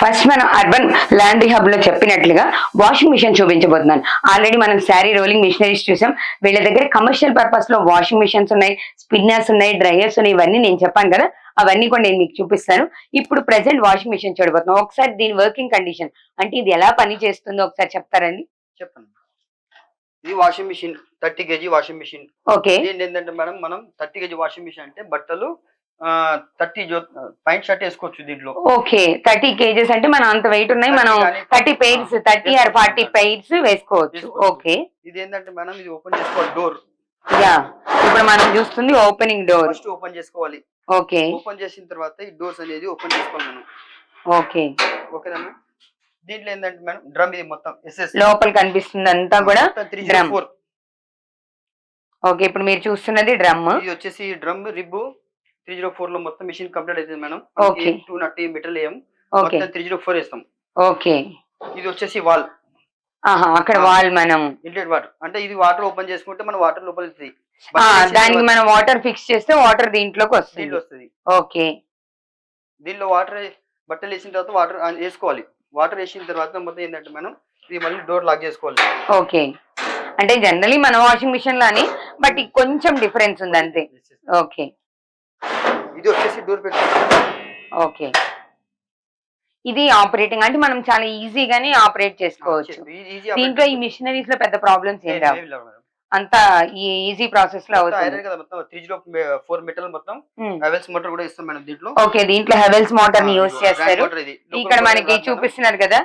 First మనం urban laundry హబ్లో చెప్పినట్లుగా washing machine చూపించబోతున్నాను. ఆల్రెడీ మనం శారీ రోలింగ్ మిషనరీస్ చూసాం. వీళ్ళ దగ్గర కమర్షియల్ పర్పస్లో వాషింగ్ మిషన్స్ ఉన్నాయి స్పిన్నర్స్ ఉన్నాయి డ్రైయర్స్ ఉన్నాయి ఇవన్నీ నేను చెప్పాను కదా. అవన్నీ కూడా నేను మీకు చూపిస్తాను. ఇప్పుడు ప్రెసెంట్ వాషింగ్ మిషన్ చూడబోతున్నాం. ఒకసారి దీని వర్కింగ్ కండిషన్ అంటే ఇది ఎలా పని చేస్తుందో ఒకసారి చెప్తారండి చెప్పండి. ఇది washing machine thirty KG washing machine okay ఏంటంటే మేడం మనం థర్టీ కేజీ వాషింగ్ మిషన్ అంటే బట్టలు థర్టీ పాయింట్ షర్ట్ వేసుకోవచ్చు దీంట్లో. ఓకే థర్టీ కేజెస్ అంటే మనం అంత వెయిట్ ఉన్నాయి మనం 30 కానీ thirty pairs thirty or forty pairs వేసుకోవచ్చు. ఓకే. ఇది ఏంటంటే మేడం ఇది ఓపెన్ చేసుకోవాలి డోర్ యా ఇప్పుడు మనం చూస్తుంది ఓపెనింగ్ డోర్ ఫస్ట్ ఓపెన్ చేసుకోవాలి. ఓకే. ఓపెన్ చేసిన తర్వాత ఈ డోర్స్ అనేది ఓపెన్ చేసుకోవాలి మనం. ఓకే. ఓకేనా దీంట్లో ఏంటంటే మేడం డ్రమ్ ఇది మొత్తం ఎస్ఎస్ లోపల కనిపిస్తుంది అంతా కూడా. ఫోర్ ఓకే ఇప్పుడు మీరు చూస్తున్నది డ్రమ్ ఇది వచ్చేసి డ్రమ్ రిబ్బు త్రీ జీరో ఫోర్లో మొత్తం మిషన్ కంప్లీట్ అవుతుంది మేడం. టూ నట్టి మీటర్లు వేయం. మొత్తం త్రీ జీరో ఫోర్ వేస్తాం. ఓకే. ఇది వచ్చేసి వాల్. ఆహా అక్కడ. వాల్ మనం. ఇంటెడ్ వాటర్. అంటే ఇది వాటర్ ఓపెన్ చేసుకుంటే మన వాటర్ లోపల దానికి మనం వాటర్ ఫిక్స్ చేస్తే వాటర్ దీంట్లోకి వస్తుంది వస్తుంది ఓకే. దీనిలో వాటర్ బట్టలు వేసిన తర్వాత వాటర్ వేసుకోవాలి. వాటర్ వేసిన తర్వాత మొత్తం ఏంటంటే మనం ఇది మళ్ళీ డోర్ లాక్ చేసుకోవాలి. ఓకే. అంటే జనరలీ మన వాషింగ్ మిషన్ లానే బట్ కొంచెం డిఫరెన్స్ ఉంది అంతే ఓకే. ఇది వచ్చేసి డోర్ ఓకే. ఇది ఆపరేటింగ్ అంటే మనం చాలా ఈజీగానే ఆపరేట్ చేసుకోవచ్చు. దీంట్లో ఈ మిషనరీస్లో పెద్ద ప్రాబ్లమ్స్ ఏం రావు. అంతా ఈజీ ప్రాసెస్లో అవుతుంది. మొత్తం? ఫోర్. హెవెల్స్ మోటార్ కూడా ఇస్తాం మేడం దీంట్లో. ఓకే దీంట్లో హెవెల్స్ మోటార్ని యూస్ చేస్తారు. ఇక్కడ మనకి. చూపిస్తున్నారు కదా.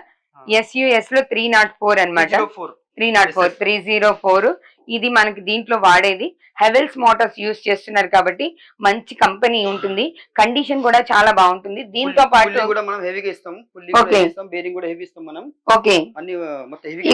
ఎస్యుఎస్లో త్రీ నాట్ ఫోర్ అనమాట 304. Three nought four three zero four ఇది మనకి దీంట్లో వాడేది. హెవెల్స్ మోటార్స్ యూస్ చేస్తున్నారు కాబట్టి మంచి కంపెనీ ఉంటుంది. కండిషన్ కూడా చాలా బాగుంటుంది. దీంతో పాటు పుల్లి కూడా మనం హెవీగా ఇస్తాం. బేరింగ్ కూడా హెవీ మనం. ఓకే అన్ని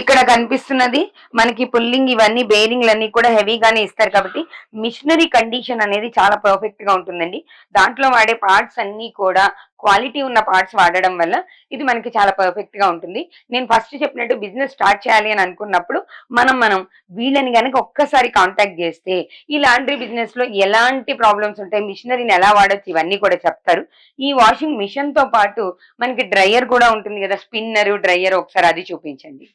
ఇక్కడ కనిపిస్తున్నది మనకి పుల్లింగ్ ఇవన్నీ బేరింగ్లు అన్ని కూడా హెవీగానే ఇస్తారు కాబట్టి మిషనరీ కండిషన్ అనేది చాలా పర్ఫెక్ట్గా ఉంటుందండి. దాంట్లో వాడే పార్ట్స్ అన్ని కూడా క్వాలిటీ ఉన్న పార్ట్స్ వాడడం వల్ల ఇది మనకి చాలా పర్ఫెక్ట్గా ఉంటుంది. నేను ఫస్ట్ చెప్పినట్టు బిజినెస్ స్టార్ట్ చేయాలి అని అనుకున్నప్పుడు మనం మనం వీళ్ళని కనుక ఒక్కసారి కాంటాక్ట్ చేస్తే ఈ లాండ్రీ బిజినెస్లో ఎలాంటి ప్రాబ్లమ్స్ ఉంటాయి మిషనరీని ఎలా వాడచ్చు ఇవన్నీ కూడా చెప్తారు. ఈ వాషింగ్ మిషన్తో పాటు మనకి డ్రైయర్ కూడా ఉంటుంది కదా స్పిన్నర్ డ్రైయర్ ఒకసారి అది చూపించండి.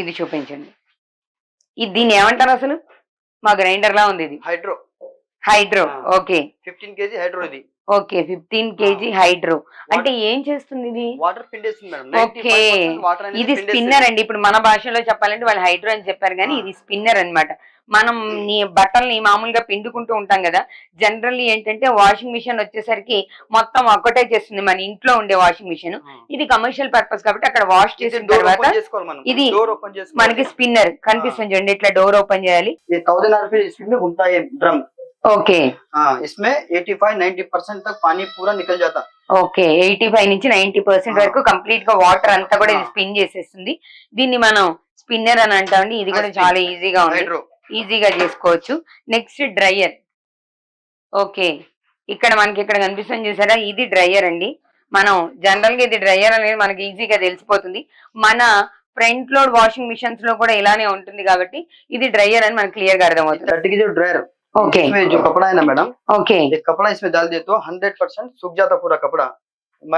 ఇది చూపించండి. ఇది దీన్ని ఏమంటారు అసలు? మా గ్రైండర్ లా ఉంది ఇది. Hydro. Hydro. Okay. Fifteen KG hydro ఇది. Okay fifteen KG hydro. అంటే ఏం చేస్తుంది ఇది? Water okay. ఇది స్పిన్నర్ అండి. ఇప్పుడు మన భాషలో చెప్పాలంటే వాళ్ళు హైడ్రో అని చెప్పారు కానీ ఇది స్పిన్నర్ అనమాట మనం నీ బట్టల్ని మామూలుగా పిండుకుంటూ ఉంటాం కదా జనరల్లీ ఏంటంటే వాషింగ్ మిషన్ వచ్చేసరికి మొత్తం ఒక్కటే చేస్తుంది మన ఇంట్లో ఉండే వాషింగ్ మిషన్. ఇది కమర్షియల్ పర్పస్ కాబట్టి అక్కడ వాష్ చేసిన తర్వాత ఇది మనకి స్పిన్నర్. కనిపిస్తుంది చూడండి ఇట్లా డోర్ ఓపెన్ చేయాలి. ఉంటాయి డ్రమ్. इसमें घूमता है ड्रम ఓకే हाँ इसमें 85 90 परसेंट तक पानी पूरा निकल जाता ఓకే ఎయిటీ ఫైవ్ నుంచి నైన్టీ పర్సెంట్ ఆ. వరకు కంప్లీట్ గా వాటర్ అంతా కూడా ఇది ఆ. స్పిన్ చేసేస్తుంది దీన్ని మనం స్పిన్నర్ అని అంటామండి ఇది కూడా ఆ, spin. చాలా ఈజీగా ఉంది हाइड्रो ఈజీగా చేసుకోవచ్చు నెక్స్ట్ డ్రైయర్ ఓకే ఇక్కడ మనకి ఇక్కడ కనిపిస్తుంది చూసారా ఇది డ్రైయర్ అండి మనం జనరల్ గా ఇది డ్రైయర్ అనేది మనకి ఈజీగా తెలిసిపోతుంది మన ఫ్రంట్ లోడ్ వాషింగ్ మిషన్స్ లో కూడా ఇలానే ఉంటుంది కాబట్టి ఇది డ్రైయర్ అని మనకి క్లియర్ గా అర్థమవుతుంది थर्टी की जो ड्रायर ओके इसमें जो कपड़ा है ना मैडम ओके ये कपड़ा इसमें डाल दे तो हंड्रेड परसेंट सूख जाता पूरा कपड़ा।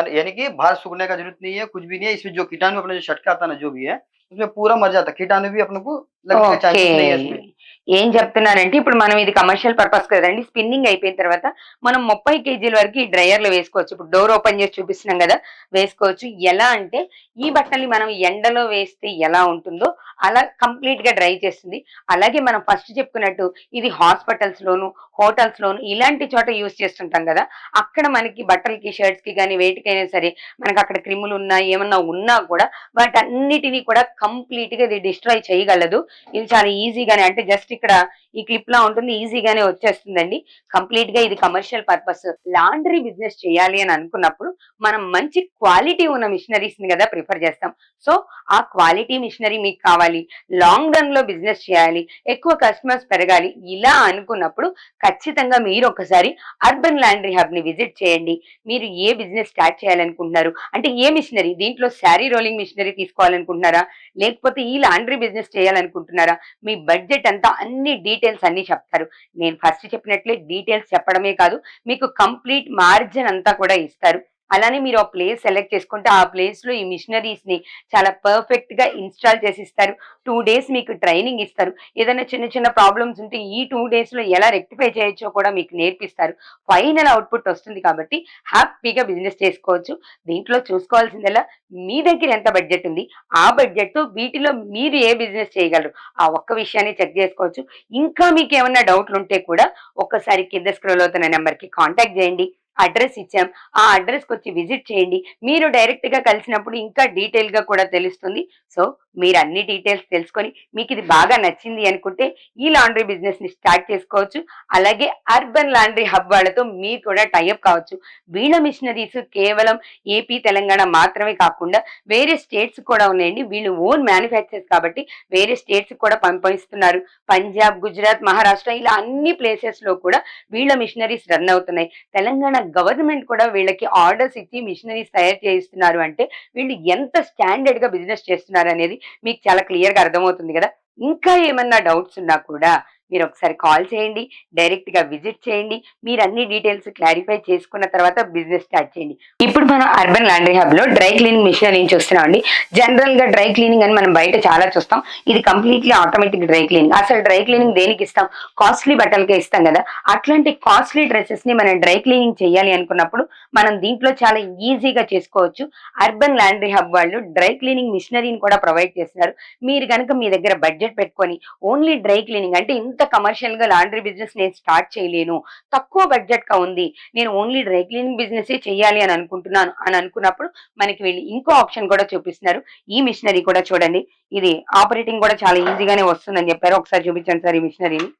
यानी कि बाहर सूखने का ज़रूरत नहीं है कुछ भी नहीं है इसमें जो कीटाणु अपने जो छटका आता ना जो भी है उसमें पूरा मर जाता कीटाणु भी अपने को लगने चाहिए नहीं है इसमें। ఏం చెప్తున్నానంటే ఇప్పుడు మనం ఇది కమర్షియల్ పర్పస్ కదండి స్పిన్నింగ్ అయిపోయిన తర్వాత మనం ముప్పై కేజీల వరకు ఈ డ్రైయర్లో వేసుకోవచ్చు. ఇప్పుడు డోర్ ఓపెన్ చేసి చూపిస్తున్నాం కదా వేసుకోవచ్చు. ఎలా అంటే ఈ బట్టల్ని మనం ఎండలో వేస్తే ఎలా ఉంటుందో అలా కంప్లీట్గా డ్రై చేస్తుంది. అలాగే మనం ఫస్ట్ చెప్పుకున్నట్టు ఇది హాస్పిటల్స్ లోను హోటల్స్ లోను ఇలాంటి చోట యూస్ చేస్తుంటాం కదా అక్కడ మనకి బట్టలకి షర్ట్స్కి కానీ వేటికైనా సరే మనకి అక్కడ క్రిములు ఉన్నా ఏమన్నా ఉన్నా కూడా వాటన్నిటిని కూడా కంప్లీట్గా ఇది డిస్ట్రాయ్ చేయగలదు. ఇది చాలా ఈజీగానే అంటే జస్ట్ ఇక్కడ ఈ క్లిప్ లా ఉంటుంది ఈజీగానే వచ్చేస్తుందండి. కంప్లీట్గా ఇది కమర్షియల్ పర్పస్ లాండ్రీ బిజినెస్ చేయాలి అని అనుకున్నప్పుడు మనం మంచి క్వాలిటీ ఉన్న మిషనరీస్ని కదా ప్రిఫర్ చేస్తాం. సో ఆ క్వాలిటీ మిషనరీ మీకు కావాలి. లాంగ్ రన్లో బిజినెస్ చేయాలి. ఎక్కువ కస్టమర్స్ పెరగాలి. ఇలా అనుకున్నప్పుడు ఖచ్చితంగా మీరు ఒకసారి అర్బన్ లాండ్రీ హబ్ని విజిట్ చేయండి. మీరు ఏ బిజినెస్ స్టార్ట్ చేయాలనుకుంటున్నారు? అంటే ఏ మిషనరీ దీంట్లో శారీ రోలింగ్ మిషనరీ తీసుకోవాలనుకుంటున్నారా? లేకపోతే ఈ లాండ్రీ బిజినెస్ చేయాలనుకుంటున్నారా? మీ బడ్జెట్ అంతా అన్ని డీటెయిల్ డీటెయిల్స్ అన్ని చెప్తారు. నేను ఫస్ట్ చెప్పినట్లే డీటెయిల్స్ చెప్పడమే కాదు మీకు కంప్లీట్ మార్జిన్ అంతా కూడా ఇస్తారు. అలానే మీరు ఆ ప్లేస్ సెలెక్ట్ చేసుకుంటే ఆ ప్లేస్లో ఈ మిషనరీస్ని చాలా పర్ఫెక్ట్గా ఇన్స్టాల్ చేసి ఇస్తారు టూ డేస్ మీకు ట్రైనింగ్ ఇస్తారు. ఏదైనా చిన్న చిన్న ప్రాబ్లమ్స్ ఉంటే ఈ టూ డేస్లో ఎలా రెక్టిఫై చేయొచ్చో కూడా మీకు నేర్పిస్తారు. ఫైనల్ అవుట్పుట్ వస్తుంది కాబట్టి హ్యాపీగా బిజినెస్ చేసుకోవచ్చు. దీంట్లో చూసుకోవాల్సిందల్లా మీ దగ్గర ఎంత బడ్జెట్ ఉంది ఆ బడ్జెట్తో వీటిలో మీరు ఏ బిజినెస్ చేయగలరు ఆ ఒక్క విషయాన్ని చెక్ చేసుకోవచ్చు. ఇంకా మీకు ఏమైనా డౌట్లు ఉంటే కూడా ఒక్కసారి కింద స్క్రోల్ అవుతున్న నెంబర్కి కాంటాక్ట్ చేయండి. అడ్రస్ ఇచ్చాం. ఆ అడ్రస్కి వచ్చి విజిట్ చేయండి. మీరు డైరెక్ట్గా కలిసినప్పుడు ఇంకా డీటెయిల్గా కూడా తెలుస్తుంది. సో మీరు అన్ని డీటెయిల్స్ తెలుసుకొని మీకు ఇది బాగా నచ్చింది అనుకుంటే ఈ లాండ్రీ బిజినెస్ని స్టార్ట్ చేసుకోవచ్చు. అలాగే అర్బన్ లాండ్రీ హబ్ వాళ్ళతో మీరు కూడా టైఅప్ కావచ్చు. వీణ మిషనరీస్ కేవలం ఏపీ తెలంగాణ మాత్రమే కాకుండా వేరే స్టేట్స్ కూడా ఉన్నాయండి. వీళ్ళు ఓన్ మ్యానుఫ్యాక్చర్స్ కాబట్టి వేరే స్టేట్స్ కూడా పంపిస్తున్నారు. పంజాబ్ గుజరాత్ మహారాష్ట్ర ఇలా అన్ని ప్లేసెస్లో కూడా వీళ్ళ మిషనరీస్ రన్ అవుతున్నాయి. తెలంగాణ గవర్నమెంట్ కూడా వీళ్ళకి ఆర్డర్స్ ఇచ్చి మిషనరీస్ తయారు చేయిస్తున్నారు అంటే వీళ్ళు ఎంత స్టాండర్డ్గా బిజినెస్ చేస్తున్నారు అనేది మీకు చాలా క్లియర్గా అర్థమవుతుంది కదా. ఇంకా ఏమన్నా డౌట్స్ ఉన్నా కూడా మీరు ఒకసారి కాల్ చేయండి డైరెక్ట్గా విజిట్ చేయండి మీరు అన్ని డీటెయిల్స్ క్లారిఫై చేసుకున్న తర్వాత బిజినెస్ స్టార్ట్ చేయండి. ఇప్పుడు మనం అర్బన్ లాండ్రీ హబ్లో డ్రై క్లీనింగ్ మిషన్ నుంచి చూస్తున్నాం అండి జనరల్గా డ్రై క్లీనింగ్ అని మనం బయట చాలా చూస్తాం. ఇది కంప్లీట్లీ ఆటోమేటిక్ డ్రై క్లీనింగ్. అసలు డ్రై క్లీనింగ్ దేనికి ఇస్తాం? కాస్ట్లీ బట్టలకే ఇస్తాం కదా. అట్లాంటి కాస్ట్లీ డ్రెస్సెస్ని మనం డ్రై క్లీనింగ్ చేయాలి అనుకున్నప్పుడు మనం దీంట్లో చాలా ఈజీగా చేసుకోవచ్చు. అర్బన్ లాండ్రీ హబ్ వాళ్ళు డ్రై క్లీనింగ్ మిషనరీని కూడా ప్రొవైడ్ చేస్తున్నారు. మీరు కనుక మీ దగ్గర బడ్జెట్ పెట్టుకొని ఓన్లీ డ్రై క్లీనింగ్ అంటే ఇంత కమర్షియల్గా లాండ్రీ బిజినెస్ నేను స్టార్ట్ చేయలేను. తక్కువ బడ్జెట్గా ఉంది. నేను ఓన్లీ డ్రై క్లీనింగ్ బిజినెస్ చేయాలి అని అనుకుంటున్నాను. అని అనుకున్నప్పుడు మనకి వీళ్ళు ఇంకో ఆప్షన్ కూడా చూపిస్తున్నారు. ఈ మిషనరీ కూడా చూడండి. ఇది ఆపరేటింగ్ కూడా చాలా ఈజీగానే వస్తుందని చెప్పారు. ఒకసారి చూపించండి సార్ ఈ మిషనరీని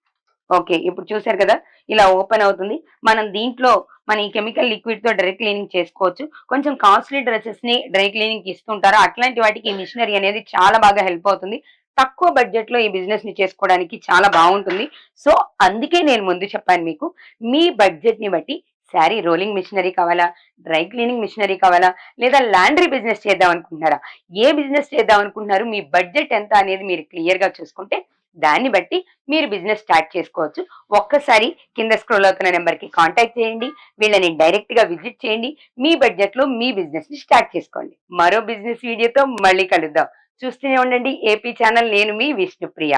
ఓకే ఇప్పుడు చూశారు కదా? ఇలా ఓపెన్ అవుతుంది. మనం దీంట్లో మన ఈ కెమికల్ లిక్విడ్తో డ్రై క్లీనింగ్ చేసుకోవచ్చు. కొంచెం కాస్ట్లీ డ్రెస్సెస్ని డ్రై క్లీనింగ్ ఇస్తుంటారు? అట్లాంటి వాటికి ఈ మిషనరీ అనేది చాలా బాగా హెల్ప్ అవుతుంది. తక్కువ బడ్జెట్లో ఈ బిజినెస్ని చేసుకోవడానికి చాలా బాగుంటుంది. సో అందుకే నేను ముందు చెప్పాను మీకు మీ బడ్జెట్ని బట్టి శారీ రోలింగ్ మిషనరీ కావాలా డ్రై క్లీనింగ్ మిషనరీ కావాలా లేదా లాండ్రీ బిజినెస్ చేద్దాం అనుకుంటున్నారా? ఏ బిజినెస్ చేద్దాం అనుకుంటున్నారు? మీ బడ్జెట్ ఎంత అనేది మీరు క్లియర్గా చూసుకుంటే దాన్ని బట్టి మీరు బిజినెస్ స్టార్ట్ చేసుకోవచ్చు. ఒక్కసారి కింద స్క్రోల్ అవుతున్న నెంబర్కి కాంటాక్ట్ చేయండి. వీళ్ళని డైరెక్ట్గా విజిట్ చేయండి. మీ బడ్జెట్లో మీ బిజినెస్ని స్టార్ట్ చేసుకోండి. మరో బిజినెస్ వీడియోతో మళ్ళీ కలుద్దాం. చూస్తూనే ఉండండి. ఏపీ ఛానల్ నేను మీ విష్ణుప్రియ.